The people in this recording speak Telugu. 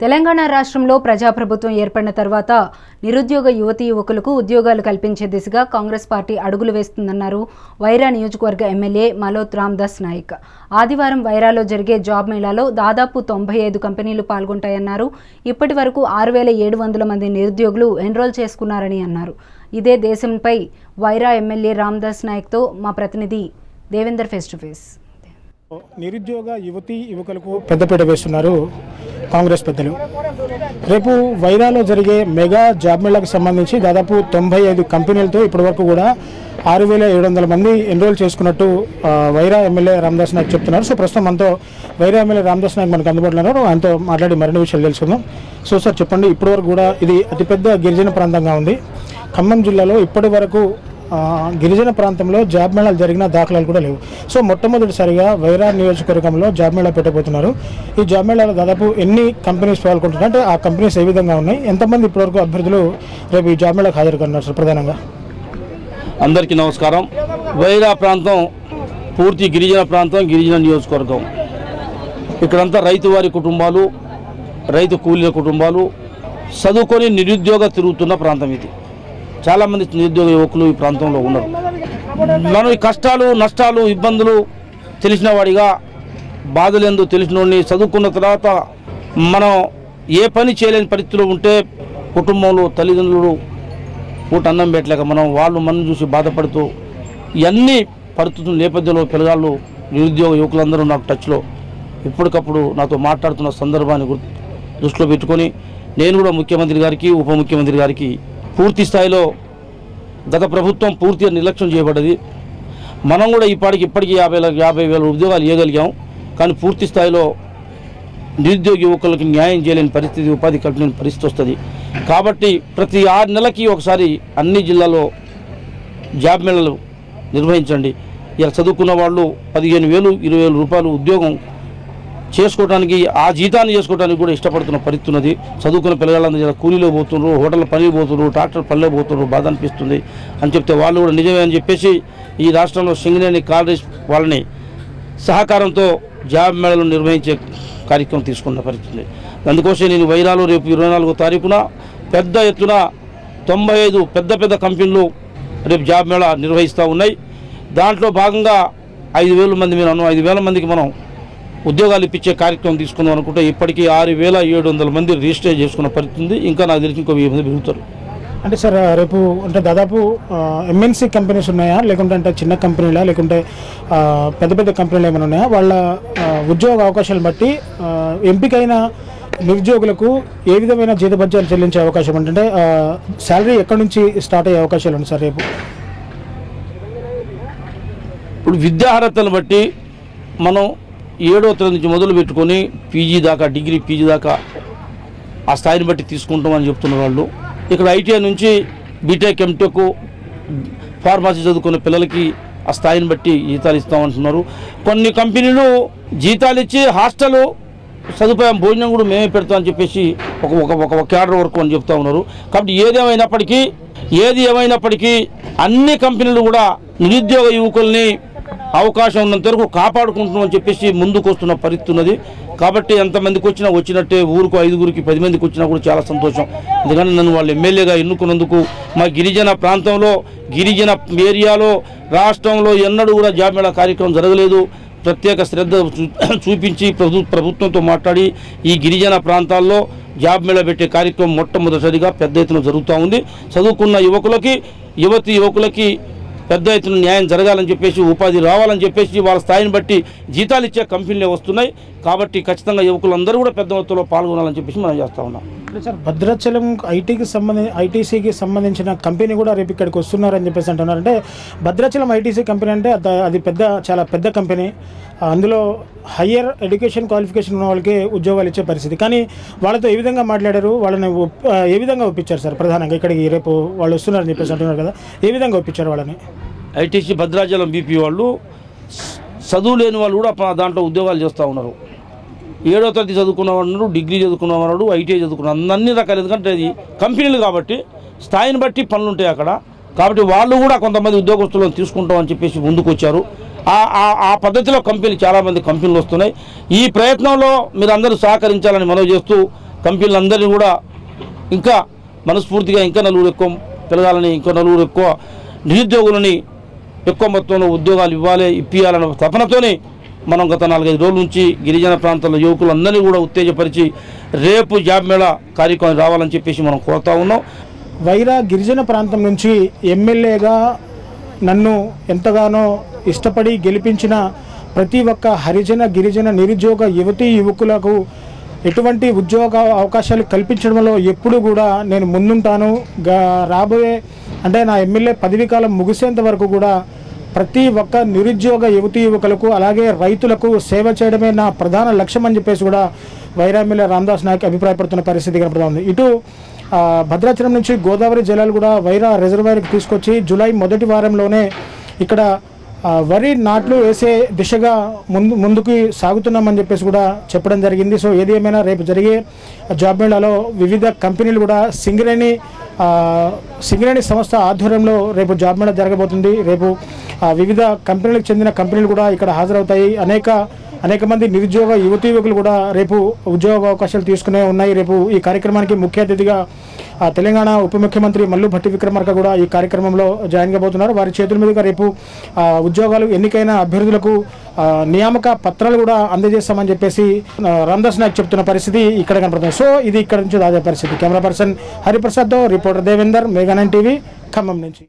తెలంగాణ రాష్ట్రంలో ప్రజాప్రభుత్వం ఏర్పడిన తర్వాత నిరుద్యోగ యువతీ యువకులకు ఉద్యోగాలు కల్పించే దిశగా కాంగ్రెస్ పార్టీ అడుగులు వేస్తుందన్నారు వైరా నియోజకవర్గ ఎమ్మెల్యే మలోత్ రామ్దాస్ నాయక్. ఆదివారం వైరాలో జరిగే జాబ్ మేళాలో దాదాపు తొంభై ఐదు కంపెనీలు పాల్గొంటాయన్నారు. ఇప్పటి వరకు ఆరు వేల ఏడు వందల మంది నిరుద్యోగులు ఎన్రోల్ చేసుకున్నారని అన్నారు. ఇదే దేశంపై వైరా ఎమ్మెల్యే రామ్దాస్ నాయక్తో మా ప్రతినిధి దేవేందర్ ఫేస్ టు ఫేస్. నిరుద్యోగ యువతి యువకులకు పెద్దపీట వేస్తున్నారు కాంగ్రెస్ పెద్దలు. రేపు వైరాలో జరిగే మెగా జాబ్ మేళకు సంబంధించి దాదాపు తొంభై ఐదు కంపెనీలతో ఇప్పటివరకు కూడా ఆరు వేల ఏడు వందల మంది ఎన్రోల్ చేసుకున్నట్టు వైరా ఎమ్మెల్యే రామదాస్ నాయక్ చెప్తున్నారు. సో ప్రస్తుతం మనతో వైరా ఎమ్మెల్యే రామదాస్ నాయక్ మనకు అందుబాటులో ఉన్నారు. ఆయనతో మాట్లాడి మరిన్ని విషయాలు తెలుసుకుందాం. సో సార్ చెప్పండి. ఇప్పటివరకు కూడా ఇది అతిపెద్ద గిరిజన ప్రాంతంగా ఉంది. ఖమ్మం జిల్లాలో ఇప్పటి వరకు గిరిజన ప్రాంతంలో జాబ్ మేళాలు జరిగిన దాఖలాలు కూడా లేవు. సో మొట్టమొదటిసారిగా వైరా నియోజకవర్గంలో జాబ్ మేళా పెట్టబోతున్నారు. ఈ జాబ్ మేళాలో దాదాపు ఎన్ని కంపెనీస్ పాల్గొంటున్నారు అంటే ఆ కంపెనీస్ ఏ విధంగా ఉన్నాయి? ఎంతమంది ఇప్పటివరకు అభ్యర్థులు రేపు ఈ జాబ్ మేళాకు హాజరుకున్నారు సార్ ప్రధానంగా? అందరికీ నమస్కారం. వైరా ప్రాంతం పూర్తి గిరిజన ప్రాంతం గిరిజన నియోజకవర్గం. ఇక్కడంతా రైతు వారి కుటుంబాలు రైతు కూలీల కుటుంబాలు చదువుకొని నిరుద్యోగ తిరుగుతున్న ప్రాంతం ఇది. చాలామంది నిరుద్యోగ యువకులు ఈ ప్రాంతంలో ఉన్నారు. మనం ఈ కష్టాలు నష్టాలు ఇబ్బందులు తెలిసిన వాడిగా బాధలు తెలిసినోడిని చదువుకున్న తర్వాత మనం ఏ పని చేయలేని పరిస్థితిలో ఉంటే కుటుంబంలో తల్లిదండ్రులు పూట అన్నం పెట్టలేక మనం వాళ్ళు మనం చూసి బాధపడుతూ ఇవన్నీ పరిస్థితుల నేపథ్యంలో పిల్లగాళ్ళు నిరుద్యోగ యువకులందరూ నాకు టచ్లో. ఎప్పటికప్పుడు నాతో మాట్లాడుతున్న సందర్భాన్ని దృష్టిలో పెట్టుకొని నేను కూడా ముఖ్యమంత్రి గారికి ఉప ముఖ్యమంత్రి గారికి పూర్తి స్థాయిలో గత ప్రభుత్వం పూర్తిగా నిర్లక్ష్యం చేయబడ్డది. మనం కూడా ఇప్పటికి ఇప్పటికీ యాభై యాభై వేల ఉద్యోగాలు ఇవ్వగలిగాం కానీ పూర్తి స్థాయిలో నిరుద్యోగ యువకులకు న్యాయం చేయలేని పరిస్థితి ఉపాధి కట్టలేని పరిస్థితి వస్తుంది. కాబట్టి ప్రతి ఆరు నెలలకి ఒకసారి అన్ని జిల్లాలో జాబ్ మేళలు నిర్వహించండి. ఇలా చదువుకున్న వాళ్ళు పదిహేను వేలు ఇరవై వేల రూపాయలు ఉద్యోగం చేసుకోవడానికి ఆ జీతాన్ని చేసుకోవడానికి కూడా ఇష్టపడుతున్న పరిస్థితి ఉన్నది. చదువుకున్న పిల్లలందరూ కూలీలో పోతున్నారు హోటల్ పనికి పోతున్నారు ట్రాక్టర్ పనిలో పోతున్నారు బాధ అనిపిస్తుంది అని చెప్తే వాళ్ళు కూడా నిజమే అని చెప్పేసి ఈ రాష్ట్రంలో సింగరేణి కాలేజ్ వాళ్ళని సహకారంతో జాబ్ మేళలు నిర్వహించే కార్యక్రమం తీసుకున్న పరిస్థితి అందుకోసం నేను వైరాలో రేపు ఇరవై నాలుగో తారీఖున పెద్ద ఎత్తున తొంభై ఐదు పెద్ద పెద్ద కంపెనీలు రేపు జాబ్ మేళ నిర్వహిస్తూ ఉన్నాయి. దాంట్లో భాగంగా ఐదు వేల మంది మీరు అన్నాం ఐదు వేల మందికి మనం ఉద్యోగాలు ఇప్పించే కార్యక్రమం తీసుకుందాం అనుకుంటే ఇప్పటికీ ఆరు వేల ఏడు వందల మంది రిజిస్టర్ చేసుకున్న పరిస్థితి ఉంది. ఇంకా నాకు తెలిసి ఇంకో వెయ్యి మంది పెరుగుతారు. అంటే సార్ రేపు అంటే దాదాపు ఎంఎన్సీ కంపెనీస్ ఉన్నాయా? లేకుంటే అంటే చిన్న కంపెనీలా? లేకుంటే పెద్ద పెద్ద కంపెనీలు ఏమైనా ఉన్నాయా? వాళ్ళ ఉద్యోగ అవకాశాలను బట్టి ఎంపికైన నిరుద్యోగులకు ఏ విధమైన జీతభత్యాలు చెల్లించే అవకాశం అంటే శాలరీ ఎక్కడి నుంచి స్టార్ట్ అయ్యే అవకాశాలు ఉన్నాయి సార్ రేపు? ఇప్పుడు విద్యార్హతను బట్టి మనం ఏడో తరగతి నుంచి మొదలు పెట్టుకొని పీజీ దాకా డిగ్రీ పీజీ దాకా ఆ స్థాయిని బట్టి తీసుకుంటామని చెప్తున్న వాళ్ళు. ఇక్కడ ఐటీఐ నుంచి బీటెక్ ఎంటెక్ ఫార్మసీ చదువుకున్న పిల్లలకి ఆ స్థాయిని బట్టి జీతాలు ఇస్తామంటున్నారు. కొన్ని కంపెనీలు జీతాలు ఇచ్చి హాస్టల్ సదుపాయం భోజనం కూడా మేమే పెడతామని చెప్పేసి ఒక ఒక ఒక ఒక క్యాడర్ వరకు అని చెప్తా ఉన్నారు. కాబట్టి ఏదేమైనప్పటికీ ఏది ఏమైనప్పటికీ అన్ని కంపెనీలు కూడా నిరుద్యోగ యువకుల్ని అవకాశం ఉన్నంత వరకు కాపాడుకుంటున్నాం అని చెప్పేసి ముందుకు వస్తున్న పరిస్థితి ఉన్నది. కాబట్టి ఎంతమందికి వచ్చినా వచ్చినట్టే ఊరుకు ఐదుగురికి పది మందికి వచ్చినా కూడా చాలా సంతోషం. ఎందుకంటే నన్ను వాళ్ళు ఎమ్మెల్యేగా ఎన్నుకున్నందుకు మా గిరిజన ప్రాంతంలో గిరిజన ఏరియాలో రాష్ట్రంలో ఎన్నడూ కూడా జాబ్ కార్యక్రమం జరగలేదు. ప్రత్యేక శ్రద్ధ చూ- చూపించి ప్రభు ప్రభుత్వంతో మాట్లాడి ఈ గిరిజన ప్రాంతాల్లో జాబ్ మేళ పెట్టే కార్యక్రమం మొట్టమొదటిసారిగా పెద్ద ఎత్తున జరుగుతూ ఉంది. చదువుకున్న యువకులకి యువతి యువకులకి పెద్ద ఎత్తున న్యాయం జరగాలని చెప్పేసి ఉపాధి రావాలని చెప్పేసి వాళ్ళ స్థాయిని బట్టి జీతాలు ఇచ్చే కంపెనీలే వస్తున్నాయి. కాబట్టి ఖచ్చితంగా యువకులందరూ కూడా పెద్ద మొత్తంలో పాల్గొనాలని చెప్పేసి మనం చేస్తా ఉన్నాం. సార్ భద్రాచలం ఐటీకి సంబంధించి ఐటీసీకి సంబంధించిన కంపెనీ కూడా రేపు ఇక్కడికి వస్తున్నారని చెప్పేసి అంటున్నారు. అంటే భద్రాచలం ఐటీసీ కంపెనీ అంటే అది పెద్ద చాలా పెద్ద కంపెనీ. అందులో హయ్యర్ ఎడ్యుకేషన్ క్వాలిఫికేషన్ ఉన్న వాళ్ళకి ఉద్యోగాలు ఇచ్చే పరిస్థితి. కానీ వాళ్ళతో ఏ విధంగా మాట్లాడారు? వాళ్ళని ఒప్- ఏ విధంగా ఒప్పించారు సార్ ప్రధానంగా ఇక్కడికి రేపు వాళ్ళు వస్తున్నారని చెప్పేసి అంటున్నారు కదా? ఏ విధంగా ఒప్పించారు వాళ్ళని? ఐటీసీ భద్రాచలం బీపీ వాళ్ళు చదువు లేని వాళ్ళు కూడా దాంట్లో ఉద్యోగాలు చేస్తూ ఉన్నారు. ఏడో తరగతి చదువుకున్నవాడు డిగ్రీ చదువుకున్నవాడు ఐటీఐ చదువుకున్న అన్ని రకాలు. ఎందుకంటే అది కంపెనీలు కాబట్టి స్థాయిని బట్టి పనులు ఉంటాయి అక్కడ. కాబట్టి వాళ్ళు కూడా కొంతమంది ఉద్యోగస్తులను తీసుకుంటామని చెప్పేసి ముందుకు వచ్చారు ఆ ఆ- పద్ధతిలో కంపెనీలు చాలామంది కంపెనీలు వస్తున్నాయి. ఈ ప్రయత్నంలో మీరు అందరూ సహకరించాలని మనవి చేస్తూ కంపెనీలందరినీ కూడా ఇంకా మనస్ఫూర్తిగా ఇంకా నలుగురు ఎక్కువ పెరగాలని ఇంకో నలుగురు ఎక్కువ నిరుద్యోగులని ఎక్కువ మొత్తంలో ఉద్యోగాలు ఇవ్వాలి ఇప్పియాలన్న తపనతోనే మనం గత నాలుగైదు రోజుల నుంచి గిరిజన ప్రాంతాల యువకులందరినీ కూడా ఉత్తేజపరిచి రేపు జాబ్ మేళా కార్యక్రమం రావాలని చెప్పేసి మనం కోరుతా ఉన్నాం. వైరా గిరిజన ప్రాంతం నుంచి ఎమ్మెల్యేగా నన్ను ఎంతగానో ఇష్టపడి గెలిపించిన ప్రతి ఒక్క హరిజన గిరిజన నిరుద్యోగ యువతీ యువకులకు ఎటువంటి ఉద్యోగ అవకాశాలు కల్పించడంలో ఎప్పుడు కూడా నేను ముందుంటాను. రాబోయే అంటే నా ఎమ్మెల్యే పదవీ కాలం ముగిసేంత వరకు కూడా ప్రతి ఒక్క నిరుద్యోగ యువతీ యువకులకు అలాగే రైతులకు సేవ చేయడమే నా ప్రధాన లక్ష్యం అని చెప్పేసి కూడా వైరామిల రామదాస్ నాయక్ అభిప్రాయపడుతున్న పరిస్థితి కనపడుతుంది ఇటు భద్రాచలం నుంచి గోదావరి జలాలు కూడా వైరా రిజర్వాయర్కి తీసుకొచ్చి జూలై మొదటి వారంలోనే ఇక్కడ వరి నాట్లు వేసే దిశగా ముందు ముందుకు సాగుతున్నామని చెప్పేసి కూడా చెప్పడం జరిగింది. సో ఏది ఏమైనా రేపు జరిగే జాబ్ మేళాలో వివిధ కంపెనీలు కూడా సింగరేణి సింగరేణి సంస్థ ఆధ్వర్యంలో రేపు జాబ్ మేళా జరగబోతుంది. రేపు వివిధ కంపెనీలకు చెందిన కంపెనీలు కూడా ఇక్కడ హాజరవుతాయి. అనేక అనేక మంది నిరుద్యోగ యువతి యువకులు కూడా రేపు ఉద్యోగ అవకాశాలు తీసుకునే ఉన్నాయి. రేపు ఈ కార్యక్రమానికి ముఖ్య అతిథిగా తెలంగాణ ఉప ముఖ్యమంత్రి మల్లు భట్టి విక్రమార్క కూడా ఈ కార్యక్రమంలో జాయిన్ కాబోతున్నారు. వారి చేతుల మీదుగా రేపు ఉద్యోగాలు ఎన్నికైన అభ్యర్థులకు నియామక పత్రాలు కూడా అందజేస్తామని చెప్పేసి ఆ, రామదాస్ నాయక్ చెప్తున్న పరిస్థితి ఇక్కడ కనపడుతుంది. సో ఇది ఇక్కడ నుంచి తాజా పరిస్థితి. కెమెరా పర్సన్ హరిప్రసాద్తో రిపోర్టర్ దేవేందర్ మేఘానన్ టీవీ ఖమ్మం నుంచి.